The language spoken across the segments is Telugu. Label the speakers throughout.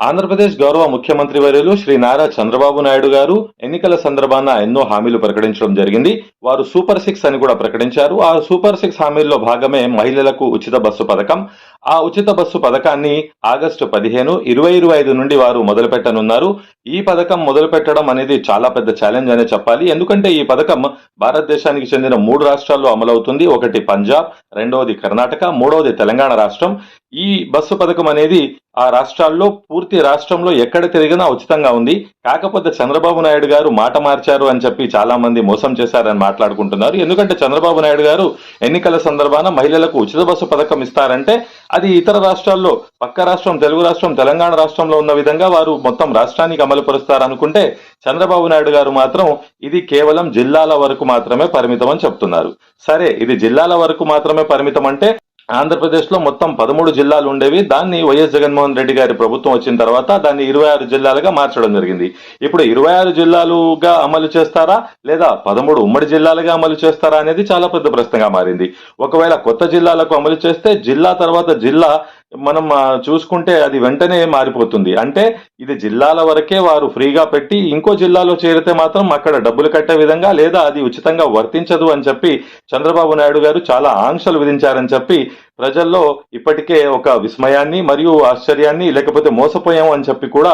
Speaker 1: ఆంధ్రప్రదేశ్ గౌరవ ముఖ్యమంత్రి వర్యులు శ్రీ నారా చంద్రబాబు నాయుడు గారు ఎన్నికల సందర్భాన ఎన్నో హామీలు ప్రకటించడం జరిగింది. వారు సూపర్ సిక్స్ అని కూడా ప్రకటించారు. ఆ సూపర్ సిక్స్ హామీల్లో భాగమే మహిళలకు ఉచిత బస్సు పథకం. ఆ ఉచిత బస్సు పథకాన్ని ఆగస్టు పదిహేను ఇరవై ఇరవై ఐదు నుండి వారు మొదలుపెట్టనున్నారు. ఈ పథకం మొదలు పెట్టడం అనేది చాలా పెద్ద ఛాలెంజ్ అనే చెప్పాలి. ఎందుకంటే ఈ పథకం భారతదేశానికి చెందిన మూడు రాష్ట్రాల్లో అమలవుతుంది. ఒకటి పంజాబ్ రెండవది కర్ణాటక మూడవది తెలంగాణ రాష్ట్రం. ఈ బస్సు పథకం అనేది ఆ రాష్ట్రాల్లో పూర్తి రాష్ట్రంలో ఎక్కడ తిరిగినా ఉచితంగా ఉంది. కాకపోతే చంద్రబాబు నాయుడు గారు మాట మార్చారు అని చెప్పి చాలా మంది మోసం చేశారని మాట్లాడుకుంటున్నారు. ఎందుకంటే చంద్రబాబు నాయుడు గారు ఎన్నికల సందర్భాన మహిళలకు ఉచిత బస్సు పథకం ఇస్తారంటే అది ఇతర రాష్ట్రాల్లో పక్క రాష్ట్రం తెలుగు రాష్ట్రం తెలంగాణ రాష్ట్రంలో ఉన్న విధంగా వారు మొత్తం రాష్ట్రానికి అమలు పరుస్తారనుకుంటే చంద్రబాబు నాయుడు గారు మాత్రం ఇది కేవలం జిల్లాల వరకు మాత్రమే పరిమితం అని చెప్తున్నారు. సరే ఇది జిల్లాల వరకు మాత్రమే పరిమితం అంటే ఆంధ్రప్రదేశ్లో మొత్తం పదమూడు జిల్లాలు ఉండేవి. దాన్ని వైఎస్ జగన్మోహన్ రెడ్డి గారి ప్రభుత్వం వచ్చిన తర్వాత దాన్ని ఇరవై ఆరు జిల్లాలుగా మార్చడం జరిగింది. ఇప్పుడు ఇరవై ఆరు జిల్లాలుగా అమలు చేస్తారా? లేదా పదమూడు ఉమ్మడి జిల్లాలుగా అమలు చేస్తారా అనేది చాలా పెద్ద ప్రశ్నగా మారింది. ఒకవేళ కొత్త జిల్లాలకు అమలు చేస్తే జిల్లా తర్వాత జిల్లా మనం చూసుకుంటే అది వెంటనే మారిపోతుంది. అంటే ఇది జిల్లాల వరకే వారు ఫ్రీగా పెట్టి ఇంకో జిల్లాలో చేరితే మాత్రం అక్కడ డబ్బులు కట్టే విధంగా లేదా అది ఉచితంగా వర్తించదు అని చెప్పి చంద్రబాబు నాయుడు గారు చాలా ఆంక్షలు విధించారని చెప్పి ప్రజల్లో ఇప్పటికే ఒక విస్మయాన్ని మరియు ఆశ్చర్యాన్ని లేకపోతే మోసపోయాం అని చెప్పి కూడా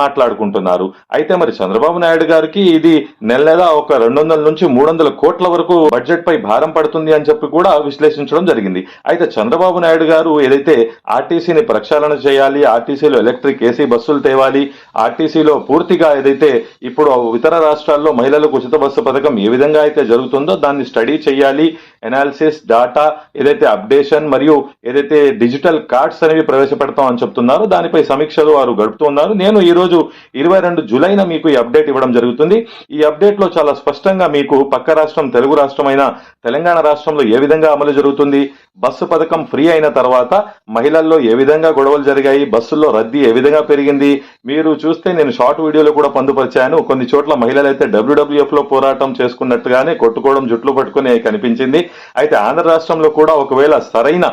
Speaker 1: మాట్లాడుకుంటున్నారు. అయితే మరి చంద్రబాబు నాయుడు గారికి ఇది నెల నెల ఒక రెండు వందల నుంచి మూడు వందల కోట్ల వరకు బడ్జెట్ పై భారం పడుతుంది అని చెప్పి కూడా విశ్లేషించడం జరిగింది. అయితే చంద్రబాబు నాయుడు గారు ఏదైతే ఆర్టీసీని ప్రక్షాళన చేయాలి ఆర్టీసీలో ఎలక్ట్రిక్ ఏసీ బస్సులు తేవాలి ఆర్టీసీలో పూర్తిగా ఏదైతే ఇప్పుడు ఇతర రాష్ట్రాల్లో మహిళలకు ఉచిత బస్సు పథకం ఏ విధంగా అయితే జరుగుతుందో దాన్ని స్టడీ చేయాలి ఎనాలిసిస్ డాటా ఏదైతే అప్డేషన్ మరియు ఏదైతే డిజిటల్ కార్డ్స్ అనేవి ప్రవేశపెడతాం అని చెప్తున్నారో. దానిపై సమీక్షలు వారు గడుపుతున్నారు నేను ఈ రోజు ఇరవై రెండు జులైన మీకు ఈ అప్డేట్ ఇవ్వడం జరుగుతుంది. ఈ అప్డేట్లో చాలా స్పష్టంగా మీకు పక్క రాష్ట్రం తెలుగు రాష్ట్రమైన తెలంగాణ రాష్ట్రంలో ఏ విధంగా అమలు జరుగుతుంది బస్సు పథకం ఫ్రీ అయిన తర్వాత మహిళల్లో ఏ విధంగా గొడవలు జరిగాయి? బస్సుల్లో రద్దీ ఏ విధంగా పెరిగింది? మీరు చూస్తే నేను షార్ట్ వీడియోలో కూడా పొందుపరిచాను. కొన్ని చోట్ల మహిళలు అయితే డబ్ల్యూడబ్ల్యూఎఫ్లో పోరాటం చేసుకున్నట్టుగానే కొట్టుకోవడం జుట్లు పట్టుకుని కనిపించింది. అయితే ఆంధ్ర రాష్ట్రంలో కూడా ఒకవేళ సరైన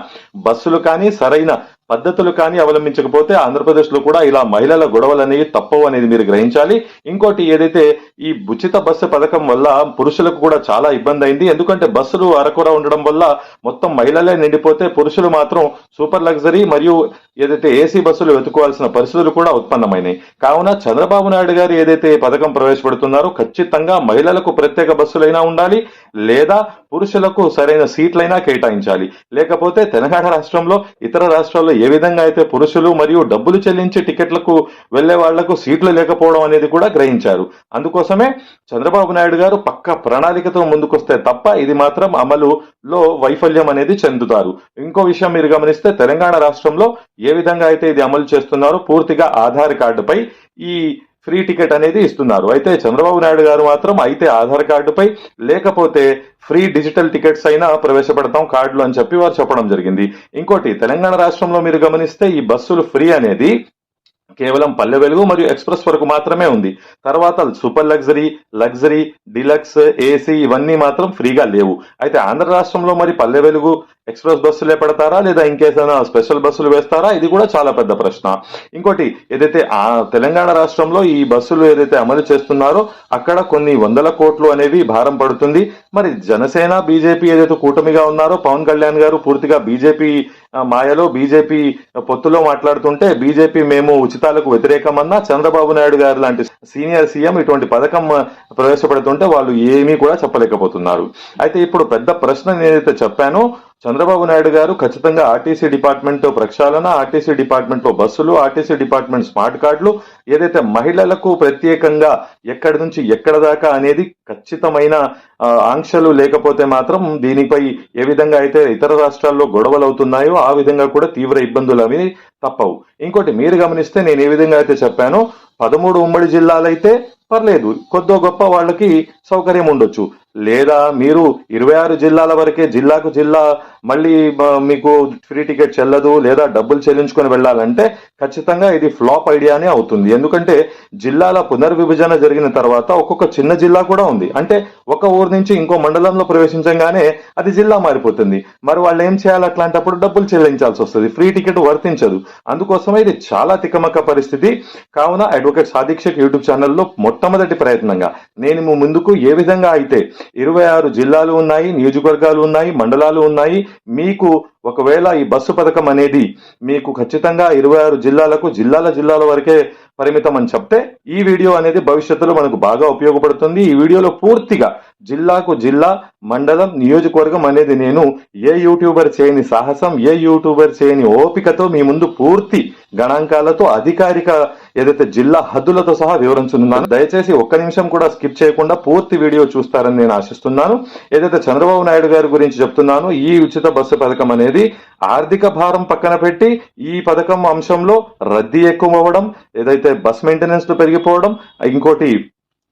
Speaker 1: బస్సులు కానీ సరైన పద్ధతులు కానీ అవలంబించకపోతే ఆంధ్రప్రదేశ్లో కూడా ఇలా మహిళల గొడవలు అనేవి తప్పవు అనేది మీరు గ్రహించాలి. ఇంకోటి ఏదైతే ఈ ఉచిత బస్సు పథకం వల్ల పురుషులకు కూడా చాలా ఇబ్బంది అయింది. ఎందుకంటే బస్సులు అరకొర ఉండడం వల్ల మొత్తం మహిళలే నిండిపోతే పురుషులు మాత్రం సూపర్ లగ్జరీ మరియు ఏదైతే ఏసీ బస్సులు వెతుకోవాల్సిన పరిస్థితులు కూడా ఉత్పన్నమైనాయి. కావున చంద్రబాబు నాయుడు గారు ఏదైతే పథకం ప్రవేశపెడుతున్నారో ఖచ్చితంగా మహిళలకు ప్రత్యేక బస్సులైనా ఉండాలి లేదా పురుషులకు సరైన సీట్లైనా కేటాయించాలి. లేకపోతే తెలంగాణ రాష్ట్రంలో ఇతర రాష్ట్రాల్లో ఏ విధంగా అయితే పురుషులు మరియు డబ్బులు చెల్లించి టికెట్లకు వెళ్ళే వాళ్ళకు సీట్లు లేకపోవడం అనేది కూడా గ్రహించారు. అందుకోసమే చంద్రబాబు నాయుడు గారు పక్క ప్రణాళికతో ముందుకొస్తే తప్ప ఇది మాత్రం అమలులో వైఫల్యం అనేది చెందుతారు. ఇంకో విషయం మీరు గమనిస్తే తెలంగాణ రాష్ట్రంలో ఏ విధంగా అయితే ఇది అమలు చేస్తున్నారో పూర్తిగా ఆధార్ కార్డుపై ఈ ఫ్రీ టికెట్ అనేది ఇస్తున్నారు. అయితే చంద్రబాబు నాయుడు గారు మాత్రం అయితే ఆధార్ కార్డుపై లేకపోతే ఫ్రీ డిజిటల్ టికెట్స్ అయినా ప్రవేశపెడతాం కార్డులు అని చెప్పి వారు చెప్పడం జరిగింది. ఇంకోటి తెలంగాణ రాష్ట్రంలో మీరు గమనిస్తే ఈ బస్సులు ఫ్రీ అనేది కేవలం పల్లె వెలుగు మరియు ఎక్స్ప్రెస్ వరకు మాత్రమే ఉంది. తర్వాత super luxury luxury deluxe AC ఇవన్నీ మాత్రం ఫ్రీగా లేవు. అయితే ఆంధ్ర రాష్ట్రంలో మరి పల్లె వెలుగు ఎక్స్ప్రెస్ బస్సులే పెడతారా లేదా ఇంకేదైనా స్పెషల్ బస్సులు వేస్తారా? ఇది కూడా చాలా పెద్ద ప్రశ్న. ఇంకోటి ఏదైతే ఆ తెలంగాణ రాష్ట్రంలో ఈ బస్సులు ఏదైతే అమలు చేస్తున్నారో అక్కడ కొన్ని వందల కోట్లు అనేవి భారం పడుతుంది. మరి జనసేన బీజేపీ ఏదైతే కూటమిగా ఉన్నారో పవన్ కళ్యాణ్ గారు పూర్తిగా బీజేపీ మాయలో బీజేపీ పొత్తులో మాట్లాడుతుంటే బీజేపీ మేము ఉచితాలకు వ్యతిరేకమన్నా చంద్రబాబు నాయుడు గారు లాంటి సీనియర్ సీఎం ఇటువంటి పథకం ప్రవేశపెడుతుంటే వాళ్ళు ఏమీ కూడా చెప్పలేకపోతున్నారు. అయితే ఇప్పుడు పెద్ద ప్రశ్న నేనైతే చెప్పానో చంద్రబాబు నాయుడు గారు ఖచ్చితంగా ఆర్టీసీ డిపార్ట్మెంట్ ప్రక్షాళన ఆర్టీసీ డిపార్ట్మెంట్లో బస్సులు ఆర్టీసీ డిపార్ట్మెంట్ స్మార్ట్ కార్డులు. ఏదైతే మహిళలకు ప్రత్యేకంగా ఎక్కడి నుంచి ఎక్కడ దాకా అనేది ఖచ్చితమైన ఆంక్షలు లేకపోతే మాత్రం దీనిపై ఏ విధంగా అయితే ఇతర రాష్ట్రాల్లో గొడవలు అవుతున్నాయో ఆ విధంగా కూడా తీవ్ర ఇబ్బందులు అవి తప్పవు. ఇంకోటి మీరు గమనిస్తే నేను ఏ విధంగా అయితే చెప్పానో పదమూడు ఉమ్మడి జిల్లాలైతే పర్లేదు కొద్దో గొప్ప వాళ్ళకి సౌకర్యం ఉండొచ్చు. లేదా మీరు ఇరవై ఆరు జిల్లాల వరకే జిల్లాకు జిల్లా మళ్ళీ మీకు ఫ్రీ టికెట్ చెల్లదు లేదా డబ్బులు చెల్లించుకొని వెళ్ళాలంటే ఖచ్చితంగా ఇది ఫ్లాప్ ఐడియానే అవుతుంది. ఎందుకంటే జిల్లాల పునర్విభజన జరిగిన తర్వాత ఒక్కొక్క చిన్న జిల్లా కూడా ఉంది. అంటే ఒక ఊరు నుంచి ఇంకో మండలంలో ప్రవేశించగానే అది జిల్లా మారిపోతుంది. మరి వాళ్ళు ఏం చేయాలి? అట్లాంటప్పుడు డబ్బులు చెల్లించాల్సి వస్తుంది. ఫ్రీ టికెట్ వర్తించదు. అందుకోసమే ఇది చాలా తికమక పరిస్థితి. కావున అడ్వకేట్ సాధీక్షక్ యూట్యూబ్ ఛానల్లో మొట్టమొదటి ప్రయత్నంగా నేను ముందుకు ఏ విధంగా అయితే ఇరవై ఆరు జిల్లాలు ఉన్నాయి నియోజకవర్గాలు ఉన్నాయి మండలాలు ఉన్నాయి. మీకు ఒకవేళ ఈ బస్సు పథకం అనేది మీకు ఖచ్చితంగా ఇరవై ఆరు జిల్లాలకు జిల్లాల జిల్లాల వరకే పరిమితం అని చెప్తే ఈ వీడియో అనేది భవిష్యత్తులో మనకు బాగా ఉపయోగపడుతుంది. ఈ వీడియోలో పూర్తిగా జిల్లాకు జిల్లా మండలం నియోజకవర్గం అనేది నేను ఏ యూట్యూబర్ చేయని సాహసం ఏ యూట్యూబర్ చేయని ఓపికతో మీ ముందు పూర్తి గణాంకాలతో అధికారిక ఏదైతే జిల్లా హద్దులతో సహా వివరించున్నాను దయచేసి ఒక్క నిమిషం కూడా స్కిప్ చేయకుండా పూర్తి వీడియో చూస్తారని నేను ఆశిస్తున్నాను. ఏదైతే చంద్రబాబు నాయుడు గారి గురించి చెప్తున్నాను ఈ ఉచిత బస్సు పథకం అనేది ఆర్థిక భారం పక్కన పెట్టి ఈ పథకం అంశంలో రద్దీ ఎక్కువ అవ్వడం ఏదైతే బస్ మెయింటెనెన్స్ పెరిగిపోవడం ఇంకోటి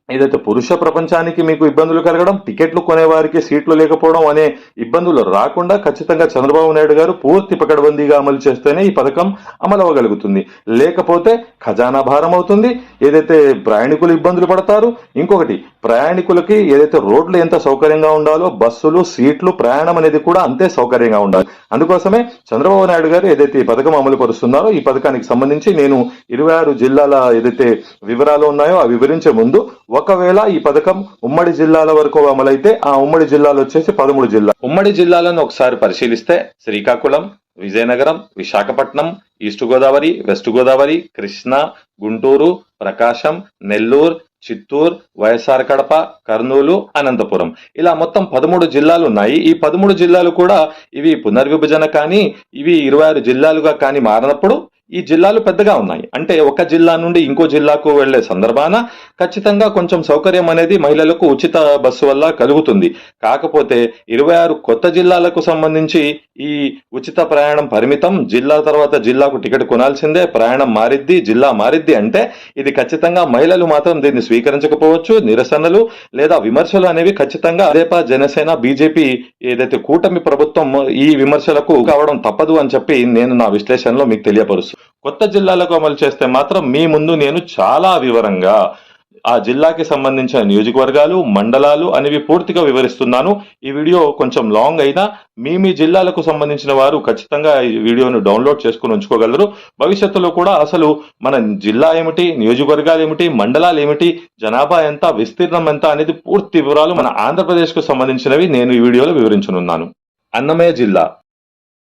Speaker 1: ఏదైతే పురుష ప్రపంచానికి మీకు ఇబ్బందులు కలగడం టికెట్లు కొనేవారికి సీట్లు లేకపోవడం అనే ఇబ్బందులు రాకుండా ఖచ్చితంగా చంద్రబాబు నాయుడు గారు పూర్తి పకడ్బందీగా అమలు చేస్తేనే ఈ పథకం అమలు అవ్వగలుగుతుంది లేకపోతే ఖజానా భారం అవుతుంది. ఏదైతే ప్రయాణికులు ఇబ్బందులు పడతారు ఇంకొకటి ప్రయాణికులకి ఏదైతే రోడ్లు ఎంత సౌకర్యంగా ఉండాలో బస్సులు సీట్లు ప్రయాణం అనేది కూడా అంతే సౌకర్యంగా ఉండాలి. అందుకోసమే చంద్రబాబు నాయుడు గారు ఏదైతే ఈ పథకం అమలు పరుస్తున్నారో ఈ పథకానికి సంబంధించి నేను ఇరవై ఆరు జిల్లాల ఏదైతే వివరాలు ఉన్నాయో ఆ వివరించే ముందు ఒకవేళ ఈ పథకం ఉమ్మడి జిల్లాల వరకు అమలైతే ఆ ఉమ్మడి జిల్లాలు వచ్చేసి పదమూడు జిల్లా. ఉమ్మడి జిల్లాలను ఒకసారి పరిశీలిస్తే Srikakulam Vizianagaram Visakhapatnam east Godavari west Godavari Krishna Guntur Prakasam Nellore Chittoor YSR Kadapa Kurnool Anantapur. ఇలా మొత్తం పదమూడు జిల్లాలు ఉన్నాయి. ఈ పదమూడు జిల్లాలు కూడా ఇవి పునర్విభజన కానీ ఇవి ఇరవై ఆరు జిల్లాలుగా కానీ మారినప్పుడు ఈ జిల్లాలు పెద్దగా ఉన్నాయి. అంటే ఒక జిల్లా నుండి ఇంకో జిల్లాకు వెళ్ళే సందర్భాన ఖచ్చితంగా కొంచెం సౌకర్యం అనేది మహిళలకు ఉచిత బస్సు వల్ల కలుగుతుంది. కాకపోతే ఇరవై ఆరు కొత్త జిల్లాలకు సంబంధించి ఈ ఉచిత ప్రయాణం పరిమితం. జిల్లా తర్వాత జిల్లాకు టికెట్ కొనాల్సిందే. ప్రయాణం మారిద్ది జిల్లా మారిద్ది అంటే ఇది ఖచ్చితంగా మహిళలు మాత్రం దీన్ని స్వీకరించకపోవచ్చు. నిరసనలు లేదా విమర్శలు అనేవి ఖచ్చితంగా అదేపా జనసేన బీజేపీ ఏదైతే కూటమి ప్రభుత్వం ఈ విమర్శలకు కావడం తప్పదు అని చెప్పి నేను నా విశ్లేషణలో మీకు తెలియపరుస్తాను కొత్త జిల్లాలకు అమలు చేస్తే మాత్రం మీ ముందు నేను చాలా వివరంగా ఆ జిల్లాకి సంబంధించిన నియోజకవర్గాలు మండలాలు అనేవి పూర్తిగా వివరిస్తున్నాను. ఈ వీడియో కొంచెం లాంగ్ అయినా మీ మీ జిల్లాలకు సంబంధించిన వారు ఖచ్చితంగా ఈ వీడియోను డౌన్లోడ్ చేసుకుని ఉంచుకోగలరు. భవిష్యత్తులో కూడా అసలు మన జిల్లా ఏమిటి నియోజకవర్గాలు ఏమిటి మండలాలు ఏమిటి జనాభా ఎంత విస్తీర్ణం ఎంత అనేది పూర్తి వివరాలు మన ఆంధ్రప్రదేశ్కు సంబంధించినవి నేను ఈ వీడియోలో వివరించనున్నాను. అన్నమయ్య జిల్లా.